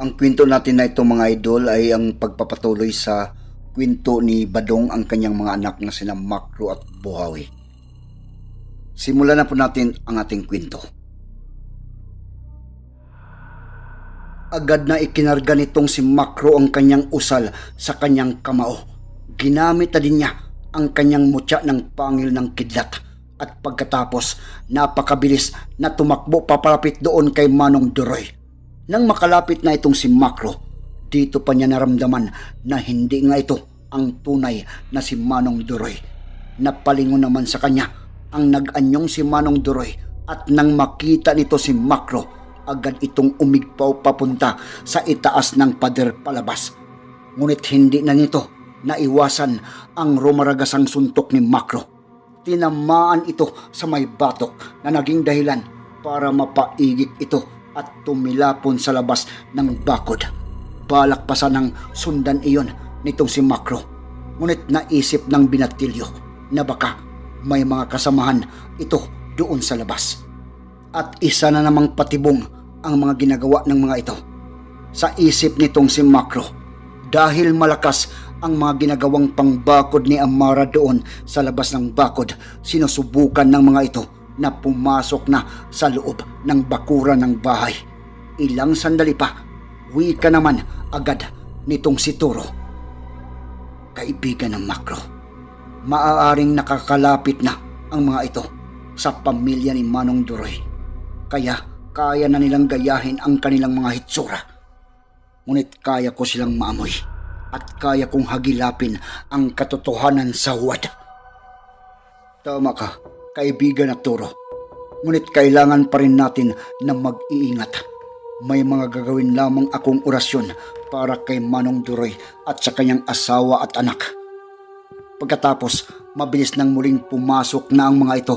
Ang kwento natin na ito mga idol ay ang pagpapatuloy sa kwento ni Badong ang kanyang mga anak na sina Makro at Buhawi. Simulan na po natin ang ating kwento. Agad na ikinarga nitong si Makro ang kanyang usal sa kanyang kamao. Ginamit na din niya ang kanyang mutya ng pangil ng kidlat at pagkatapos napakabilis na tumakbo papalapit doon kay Manong Duroy. Nang makalapit na itong si Makro, dito pa niya naramdaman na hindi nga ito ang tunay na si Manong Duroy. Napalingon naman sa kanya ang nag-anyong si Manong Duroy at nang makita nito si Makro, agad itong umigpaw papunta sa itaas ng pader palabas. Ngunit hindi na nito naiwasan ang rumaragasang suntok ni Makro. Tinamaan ito sa may batok na naging dahilan para mapaigik ito at tumilapon sa labas ng bakod. Balak pa sanang sundan iyon nitong si Makro. Ngunit naisip ng binatilyo na baka may mga kasamahan ito doon sa labas. At isa na namang patibong ang mga ginagawa ng mga ito. Sa isip nitong si Makro, dahil malakas ang mga ginagawang pangbakod ni Amara doon sa labas ng bakod, sinusubukan ng mga ito na pumasok na sa loob ng bakura ng bahay. Ilang sandali pa, wika naman agad nitong si Turo. Kaibigan ng Makro, maaaring nakakalapit na ang mga ito sa pamilya ni Manong Duroy. Kaya kaya na nilang gayahin ang kanilang mga hitsura. Ngunit kaya ko silang maamoy at kaya kong hagilapin ang katotohanan sa huwad. Tama ka, kaibigan at turo. Ngunit kailangan pa rin natin na mag-iingat. May mga gagawin lamang akong orasyon para kay Manong Duroy at sa kanyang asawa at anak. Pagkatapos, mabilis nang muling pumasok na ang mga ito.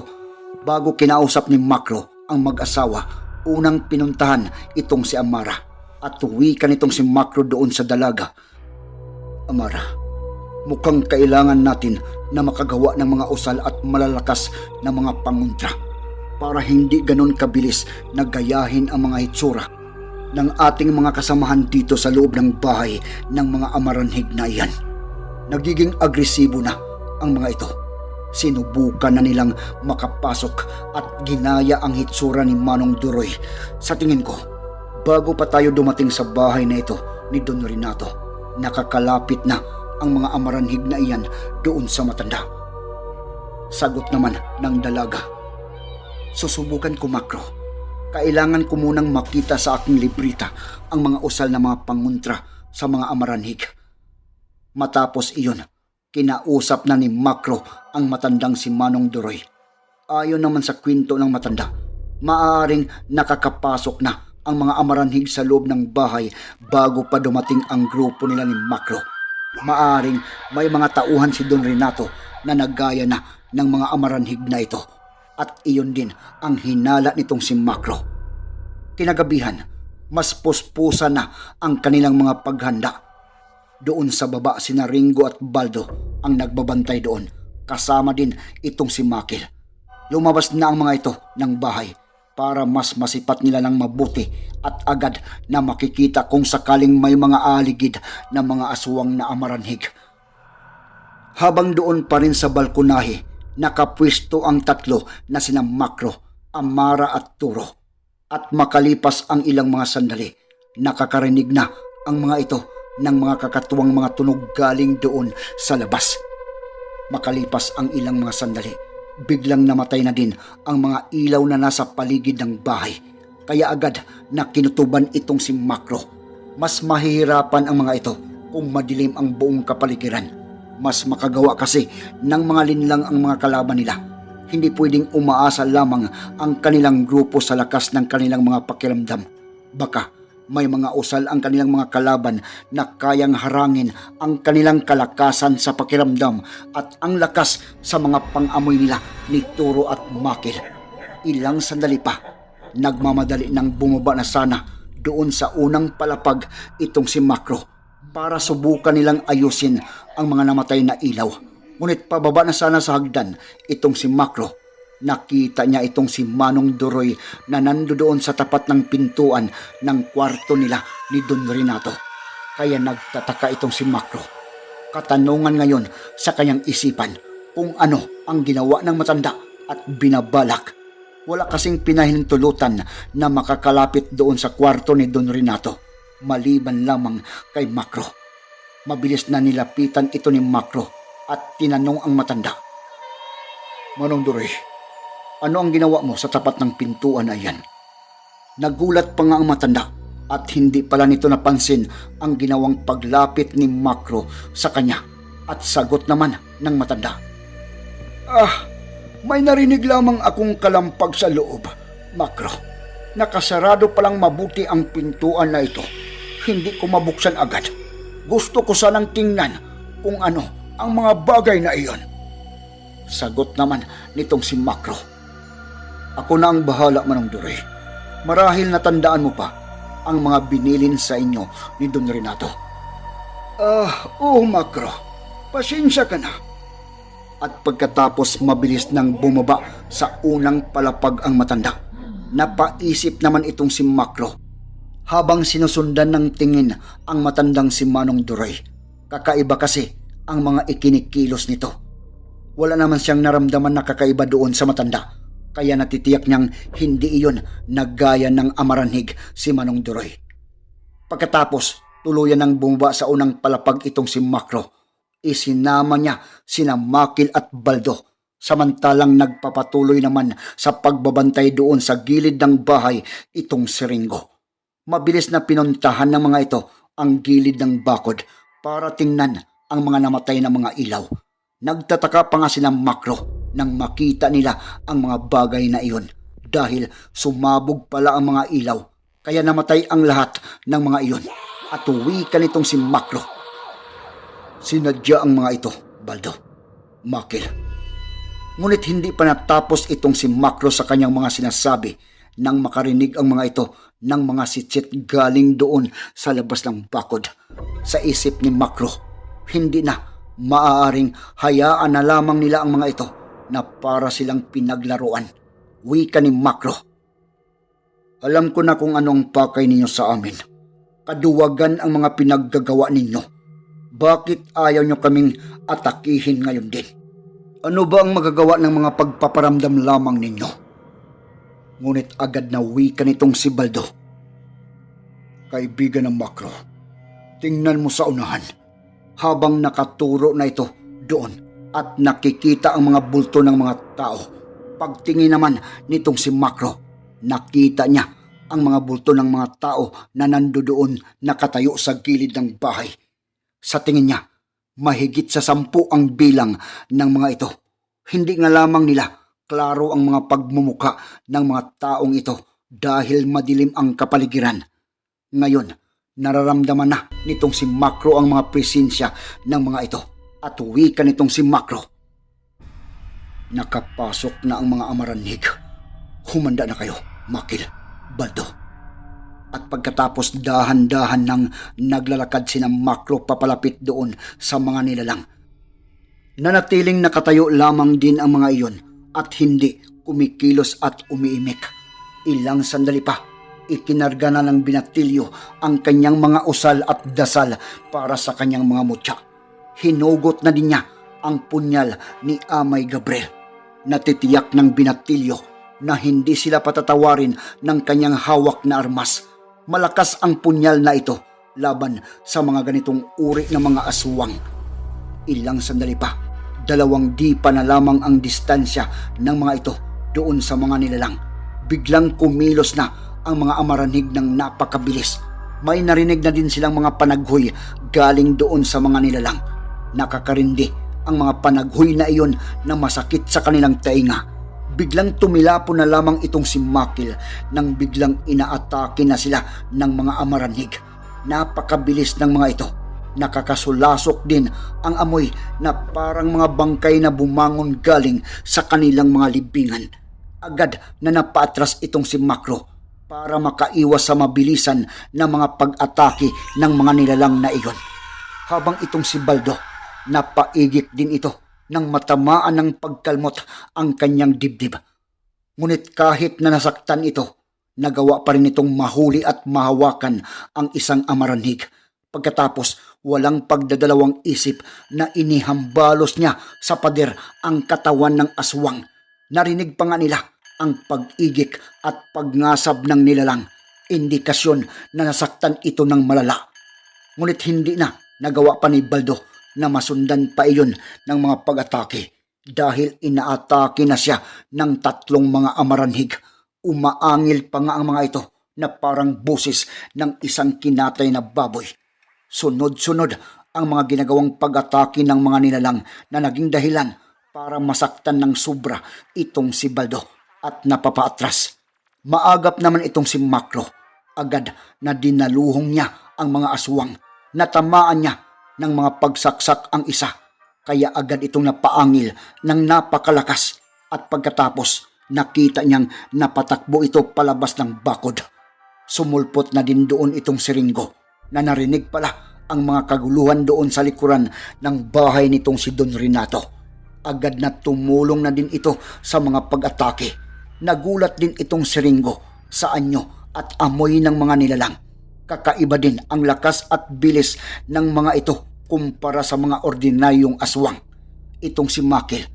Bago kinausap ni Makro ang mag-asawa, unang pinuntahan itong si Amara at tuwikan itong si Makro doon sa dalaga Amara, mukhang kailangan natin na makagawa ng mga usal at malalakas na mga panguntra para hindi ganon kabilis na gayahin ang mga hitsura ng ating mga kasamahan dito sa loob ng bahay ng mga amaranhig na iyan. Nagiging agresibo na ang mga ito. Sinubukan na nilang makapasok at ginaya ang hitsura ni Manong Duroy. Sa tingin ko, bago pa tayo dumating sa bahay na ito ni Don Renato, nakakalapit na ang mga amaranhig na iyan doon sa matanda. Sagot naman ng dalaga. Susubukan ko makro. Kailangan ko munang makita sa aking librita ang mga usal na mga panguntra sa mga amaranhig. Matapos iyon, kinausap na ni Makro ang matandang si Manong Duroy. Ayon naman sa kwento ng matanda, maaaring nakakapasok na ang mga amaranhig sa loob ng bahay bago pa dumating ang grupo nila ni Makro. Maaring may mga tauhan si Don Renato na nagaya na ng mga amaranhig na ito at iyon din ang hinala nitong si Makro. Kinagabihan, mas puspusa na ang kanilang mga paghanda. Doon sa baba sina Ringo at Baldo ang nagbabantay doon kasama din itong si Makil. Lumabas na ang mga ito ng bahay para mas masipat nila ng mabuti at agad na makikita kung sakaling may mga aligid na mga aswang na amaranhig. Habang doon pa rin sa balkonahe, nakapwesto ang tatlo na sina Makro, Amara at Turo. At makalipas ang ilang mga sandali, nakakarinig na ang mga ito ng mga kakatuwang mga tunog galing doon sa labas. Makalipas ang ilang mga sandali, biglang namatay na din ang mga ilaw na nasa paligid ng bahay. Kaya agad na kinutuban itong si Makro. Mas mahihirapan ang mga ito kung madilim ang buong kapaligiran. Mas makagawa kasi ng mga linlang ang mga kalaban nila. Hindi pwedeng umaasa lamang ang kanilang grupo sa lakas ng kanilang mga pakiramdam. Baka may mga usal ang kanilang mga kalaban na kayang harangin ang kanilang kalakasan sa pakiramdam at ang lakas sa mga pangamoy nila ni Turo at Makil. Ilang sandali pa, nagmamadali ng bumaba na sana doon sa unang palapag itong si Makro para subukan nilang ayusin ang mga namatay na ilaw. Ngunit pababa na sana sa hagdan itong si Makro Nakita niya itong si Manong Duroy na nandoon sa tapat ng pintuan ng kwarto nila ni Don Renato. Kaya nagtataka itong si Makro. Katanungan ngayon sa kanyang isipan kung ano ang ginawa ng matanda at binabalak. Wala kasing pinahintulutan na makakalapit doon sa kwarto ni Don Renato maliban lamang kay Makro. Mabilis na nilapitan ito ni Makro at tinanong ang matanda. Manong Duroy, ano ang ginawa mo sa tapat ng pintuan na yan? Nagulat pa nga ang matanda at hindi pala nito napansin ang ginawang paglapit ni Makro sa kanya at sagot naman ng matanda. Ah, may narinig lamang akong kalampag sa loob, Makro. Nakasarado palang mabuti ang pintuan na ito. Hindi ko mabuksan agad. Gusto ko sanang tingnan kung ano ang mga bagay na iyon. Sagot naman nitong si Makro. Ako na ang bahala, Manong Duray. Marahil natandaan mo pa ang mga binilin sa inyo ni Don Renato. Ah, oo, Makro. Pasensya ka na. At pagkatapos mabilis nang bumaba sa unang palapag ang matanda, napaisip naman itong si Makro habang sinusundan ng tingin ang matandang si Manong Duray. Kakaiba kasi ang mga ikinikilos nito. Wala naman siyang naramdaman na kakaiba doon sa matanda kaya natitiyak niyang hindi iyon naggaya ng amaranhig si Manong Duroy. Pagkatapos, tuluyan ng bumaba sa unang palapag itong si Makro. Isinama niya sina Makil at Baldo samantalang nagpapatuloy naman sa pagbabantay doon sa gilid ng bahay itong si Ringo. Mabilis na pinuntahan ng mga ito ang gilid ng bakod para tingnan ang mga namatay na mga ilaw. Nagtataka pa nga silang makro nang makita nila ang mga bagay na iyon dahil sumabog pala ang mga ilaw kaya namatay ang lahat ng mga iyon at uwi ka nitong si Makro. Sinadya ang mga ito, Baldo. Makil. Ngunit hindi pa natapos itong si Makro sa kanyang mga sinasabi nang makarinig ang mga ito ng mga sitsit galing doon sa labas ng bakod. Sa isip ni Makro, hindi na maaaring hayaan na lamang nila ang mga ito na para silang pinaglaruan. Wika ni Makro. Alam ko na kung ano ang pakay ninyo sa amin. Kaduwagan ang mga pinaggagawa ninyo. Bakit ayaw nyo kaming atakihin ngayon din? Ano ba ang magagawa ng mga pagpaparamdam lamang ninyo? Ngunit agad na wika nitong si Baldo. Kaibigan ng Makro, tingnan mo sa unahan habang nakaturo na ito doon at nakikita ang mga bulto ng mga tao. Pagtingin naman nitong si Makro, nakita niya ang mga bulto ng mga tao na nandoon nakatayo sa gilid ng bahay. Sa tingin niya, mahigit sa sampu ang bilang ng mga ito. Hindi nga lamang nila klaro ang mga pagmumuka ng mga taong ito dahil madilim ang kapaligiran. Ngayon, nararamdaman na nitong si Makro ang mga presensya ng mga ito at wika nitong si Makro. Nakapasok na ang mga amaranhig. Humanda na kayo, Makil, Baldo. At pagkatapos dahan-dahan nang naglalakad si Makro papalapit doon sa mga nilalang. Nanatiling nakatayo lamang din ang mga iyon at hindi kumikilos at umiimik. Ilang sandali pa ikinarga na ng binatilyo ang kanyang mga usal at dasal para sa kanyang mga mutya. Hinugot na din niya ang punyal ni Amay Gabriel. Natitiyak ng binatilyo na hindi sila patatawarin ng kanyang hawak na armas. Malakas ang punyal na ito laban sa mga ganitong uri ng mga aswang. Ilang sandali pa, dalawang di pa na lamang ang distansya ng mga ito doon sa mga nilalang. Biglang kumilos na ang mga amaranig ng napakabilis. May narinig na din silang mga panaghoy galing doon sa mga nilalang. Nakakarindi ang mga panaghoy na iyon na masakit sa kanilang tainga. Biglang tumilapo na lamang itong si Makil nang biglang inaatake na sila ng mga amaranhig. Napakabilis ng mga ito. Nakakasulasok din ang amoy na parang mga bangkay na bumangon galing sa kanilang mga libingan. Agad na napaatras itong si Makro para makaiwas sa mabilisan na mga pag-atake ng mga nilalang na iyon. Habang itong si Baldo, napaigit din ito nang matamaan ng pagkalmot ang kanyang dibdib. Ngunit kahit na nasaktan ito, nagawa pa rin itong mahuli at mahawakan ang isang amaranhig. Pagkatapos, walang pagdadalawang isip na inihambalos niya sa pader ang katawan ng aswang. Narinig pa nga nila ang pag-igik at pagngasab ng nilalang, indikasyon na nasaktan ito ng malala. Ngunit hindi na nagawa pa ni Baldo na masundan pa iyon ng mga pag-atake dahil inaatake na siya ng tatlong mga amaranhig. Umaangil pa nga ang mga ito na parang busis ng isang kinatay na baboy. Sunod-sunod ang mga ginagawang pag-atake ng mga nilalang na naging dahilan para masaktan ng sobra itong si Baldo at napapaatras. Maagap naman itong si Makro. Agad na dinaluhong niya ang mga aswang. Natamaan niya ng mga pagsaksak ang isa. Kaya agad itong napaangil ng napakalakas at pagkatapos nakita niyang napatakbo ito palabas ng bakod. Sumulpot na din doon itong siringgo na narinig pala ang mga kaguluhan doon sa likuran ng bahay nitong si Don Renato. Agad na tumulong na din ito sa mga pag-atake. Nagulat din itong siringgo sa anyo at amoy ng mga nilalang. Kakaiba din ang lakas at bilis ng mga ito kumpara sa mga ordinaryong aswang. Itong si Makil,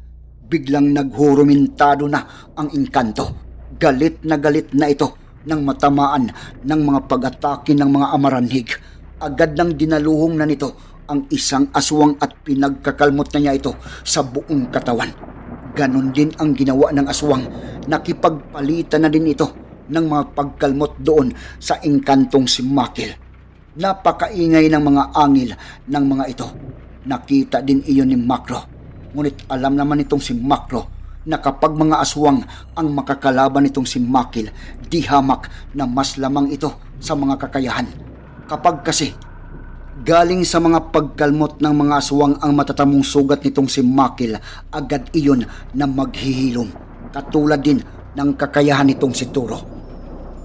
biglang naghurumintado na ang engkanto. Galit na galit na ito nang matamaan ng mga pag-atake ng mga amaranhig. Agad nang dinaluhong na nito ang isang aswang at pinagkakalmot na niya ito sa buong katawan. Ganon din ang ginawa ng aswang. Nakipagpalitan na din ito ng mga pagkalmot doon sa engkantong si Makil. Napakaingay ng mga angil ng mga ito. Nakita din iyon ni Makro. Ngunit alam naman itong si Makro na kapag mga aswang ang makakalaban nitong si Makil, di hamak na mas lamang ito sa mga kakayahan. Kapag kasi galing sa mga pagkalmot ng mga aswang ang matatamong sugat nitong si Makil, agad iyon na maghihilom. Katulad din ng kakayahan nitong si Turo.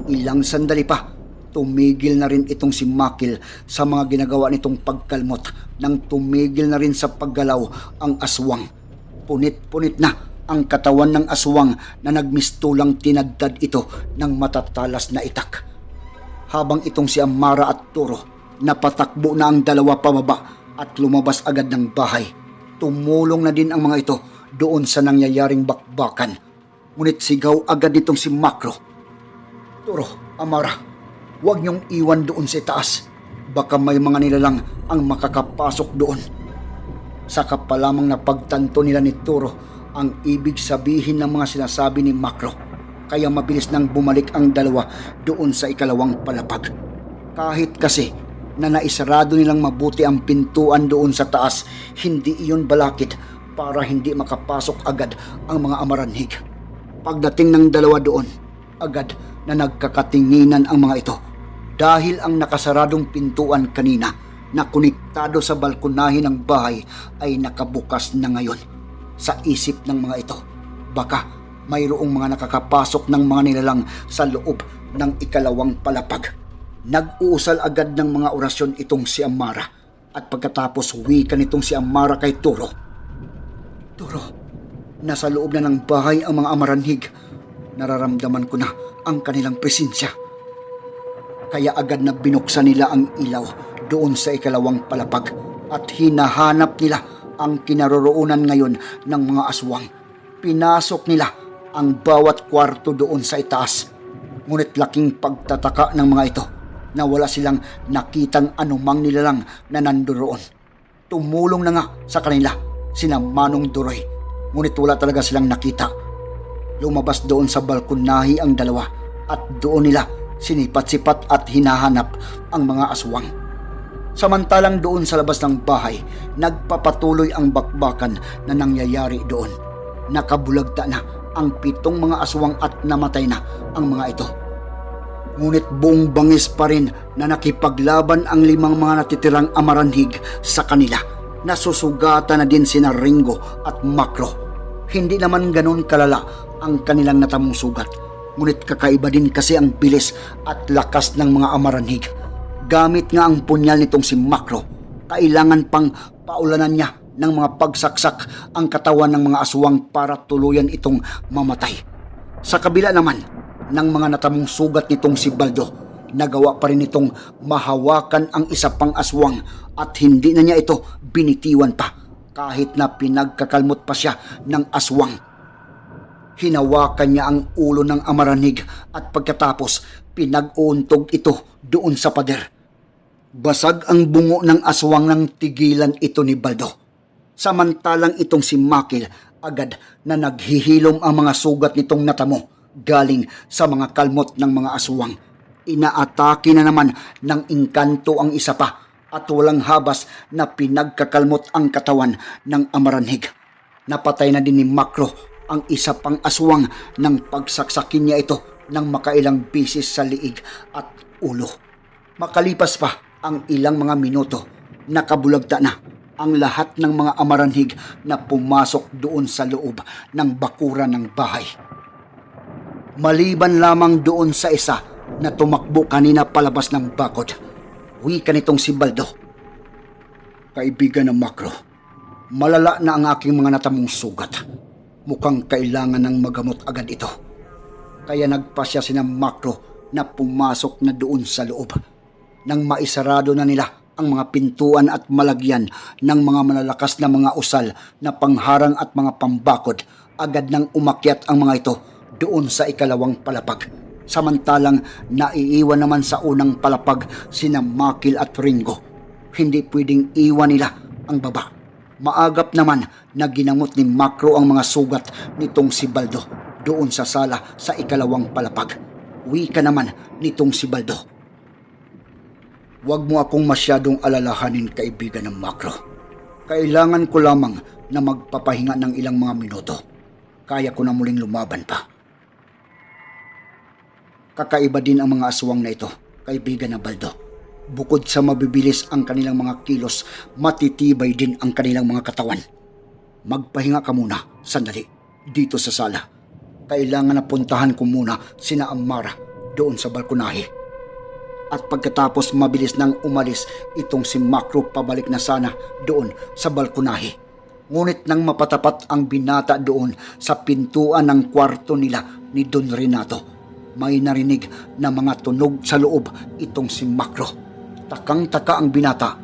Ilang sandali pa, tumigil na rin itong si Makil sa mga ginagawa nitong pagkalmot nang tumigil na rin sa paggalaw ang aswang. Punit-punit na ang katawan ng aswang na nagmistulang tinadtad ito ng matatalas na itak. Habang itong si Amara at Turo, napatakbo na ang dalawa pababa at lumabas agad ng bahay. Tumulong na din ang mga ito doon sa nangyayaring bakbakan. Ngunit sigaw agad itong si Makro. Turo, Amara, huwag niyong iwan doon sa itaas. Baka may mga nilalang ang makakapasok doon. Saka pa lamang na pagtanto nila ni Turo ang ibig sabihin ng mga sinasabi ni Makro. Kaya mabilis nang bumalik ang dalawa doon sa ikalawang palapag. Kahit kasi na naisarado nilang mabuti ang pintuan doon sa taas, hindi iyon balakid para hindi makapasok agad ang mga amaranhig. Pagdating ng dalawa doon, agad na nagkakatinginan ang mga ito dahil ang nakasaradong pintuan kanina na konektado sa balkonahe ng bahay ay nakabukas na ngayon. Sa isip ng mga ito, baka mayroong mga nakakapasok ng mga nilalang sa loob ng ikalawang palapag. Nag-uusal agad ng mga orasyon itong si Amara at pagkatapos wika nitong si Amara kay Turo. Turo, nasa loob na ng bahay ang mga amaranhig. Nararamdaman ko na ang kanilang presensya. Kaya agad na binuksan nila ang ilaw doon sa ikalawang palapag at hinahanap nila ang kinaroroonan ngayon ng mga aswang. Pinasok nila ang bawat kwarto doon sa itaas. Ngunit laking pagtataka ng mga ito na wala silang nakitang anumang nilalang na nandoon. Tumulong na nga sa kanila sina Manong Duroy. Ngunit wala talaga silang nakita. Lumabas doon sa balkonahi ang dalawa at doon nila sinipat-sipat at hinahanap ang mga aswang. Samantalang doon sa labas ng bahay, nagpapatuloy ang bakbakan na nangyayari doon. Nakabulagta na ang pitong mga aswang at namatay na ang mga ito. Ngunit buong bangis pa rin na nakipaglaban ang limang mga natitirang amaranhig sa kanila. Nasusugatan na din sina Ringo at Makro. Hindi naman ganun kalala ang kanilang natamong sugat. Ngunit kakaiba din kasi ang bilis at lakas ng mga amaranhig. Gamit nga ang punyal nitong si Makro, kailangan pang paulanan niya ng mga pagsaksak ang katawan ng mga aswang para tuluyan itong mamatay. Sa kabila naman ng mga natamong sugat nitong si Baldo, nagawa pa rin itong mahawakan ang isa pang aswang at hindi na niya ito binitiwan pa kahit na pinagkakalmot pa siya ng aswang. Hinawakan niya ang ulo ng amaranig at pagkatapos pinag-uuntog ito doon sa pader. Basag ang bungo ng aswang nang tigilan ito ni Baldo. Samantalang itong si Makil agad na naghihilom ang mga sugat nitong natamo galing sa mga kalmot ng mga aswang. Inaatake na naman ng inkanto ang isa pa at walang habas na pinagkakalmot ang katawan ng amaranhig. Napatay na din ni Makro ang isa pang aswang nang pagsaksakin niya ito ng makailang bisis sa liig at ulo. Makalipas pa ang ilang mga minuto, nakabulagta na ang lahat ng mga amaranhig na pumasok doon sa loob ng bakuran ng bahay. Maliban lamang doon sa isa na tumakbo kanina palabas ng bakod. Wika nitong si Baldo. Kaibigan ng makro, malala na ang aking mga natamong sugat. Mukhang kailangan ng magamot agad ito. Kaya nagpasya si ng makro na pumasok na doon sa loob. Nang maisarado na nila ang mga pintuan at malagyan ng mga malalakas na mga usal na pangharang at mga pambakod, agad nang umakyat ang mga ito doon sa ikalawang palapag. Samantalang naiiwan naman sa unang palapag sina Makil at Ringo. Hindi pwedeng iwan nila ang baba. Maagap naman na ginamot ni Makro ang mga sugat nitong si Baldo doon sa sala sa ikalawang palapag. Wika naman nitong si Baldo. Huwag mo akong masyadong alalahanin kaibigan ng Makro. Kailangan ko lamang na magpapahinga ng ilang mga minuto. Kaya ko na muling lumaban pa. Kakaiba din ang mga aswang na ito, kaibigan na Baldo. Bukod sa mabibilis ang kanilang mga kilos, matitibay din ang kanilang mga katawan. Magpahinga ka muna, sandali, dito sa sala. Kailangan na puntahan ko muna sina Amara doon sa balkonahe. At pagkatapos mabilis nang umalis itong si Makro pabalik na sana doon sa balkonahe. Ngunit nang mapatapat ang binata doon sa pintuan ng kwarto nila ni Don Renato, may narinig na mga tunog sa loob itong si Makro. Takang-taka ang binata.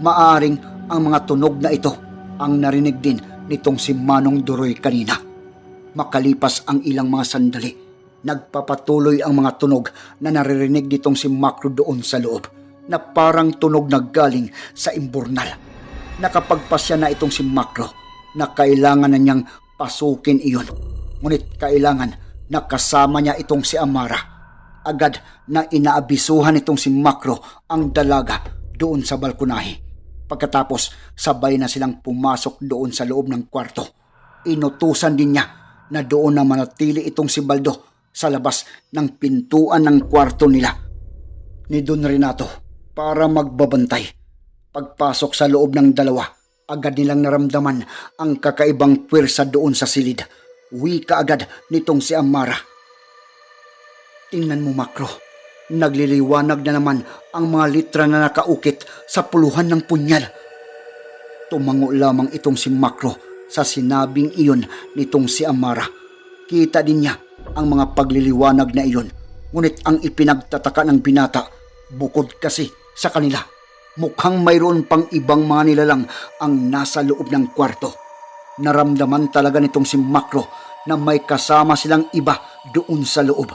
Maaring ang mga tunog na ito ang narinig din nitong si Manong Duroy kanina. Makalipas ang ilang mga sandali, nagpapatuloy ang mga tunog na naririnig nitong si Makro doon sa loob na parang tunog na galing sa imburnal. Nakapagpasya na itong si Makro na kailangan na niyang pasukin iyon. Ngunit kailangan na kasama niya itong si Amara. Agad na inaabisuhan itong si Makro ang dalaga doon sa balkonahe. Pagkatapos, sabay na silang pumasok doon sa loob ng kwarto. Inutusan din niya na doon na manatili itong si Baldo sa labas ng pintuan ng kwarto nila ni Don Renato para magbabantay. Pagpasok sa loob ng dalawa, agad nilang naramdaman ang kakaibang pwersa doon sa silid. Wika agad nitong si Amara. Tingnan mo, Makro. Nagliliwanag na naman ang mga litra na nakaukit sa puluhan ng punyal. Tumango lamang itong si Makro sa sinabing iyon nitong si Amara. Kita din niya ang mga pagliliwanag na iyon. Ngunit ang ipinagtataka ng binata, bukod kasi sa kanila, mukhang mayroon pang ibang mga nilalang ang nasa loob ng kwarto. Naramdaman talaga nitong si Makro na may kasama silang iba doon sa loob.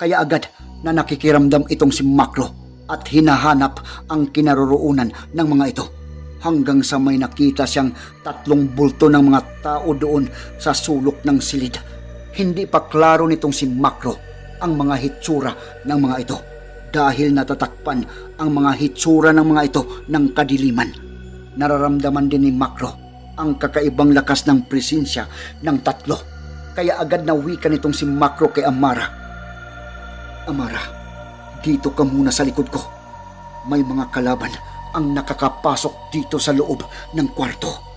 Kaya agad na nakikiramdam itong si Makro at hinahanap ang kinaroroonan ng mga ito. Hanggang sa may nakita siyang tatlong bulto ng mga tao doon sa sulok ng silid. Hindi pa klaro nitong si Makro ang mga hitsura ng mga ito dahil natatakpan ang mga hitsura ng mga ito ng kadiliman. Nararamdaman din ni Makro ang kakaibang lakas ng presensya ng tatlo. kaya agad na wika nitong si Makro kay Amara. Amara, dito ka muna sa likod ko. May mga kalaban ang nakakapasok dito sa loob ng kwarto.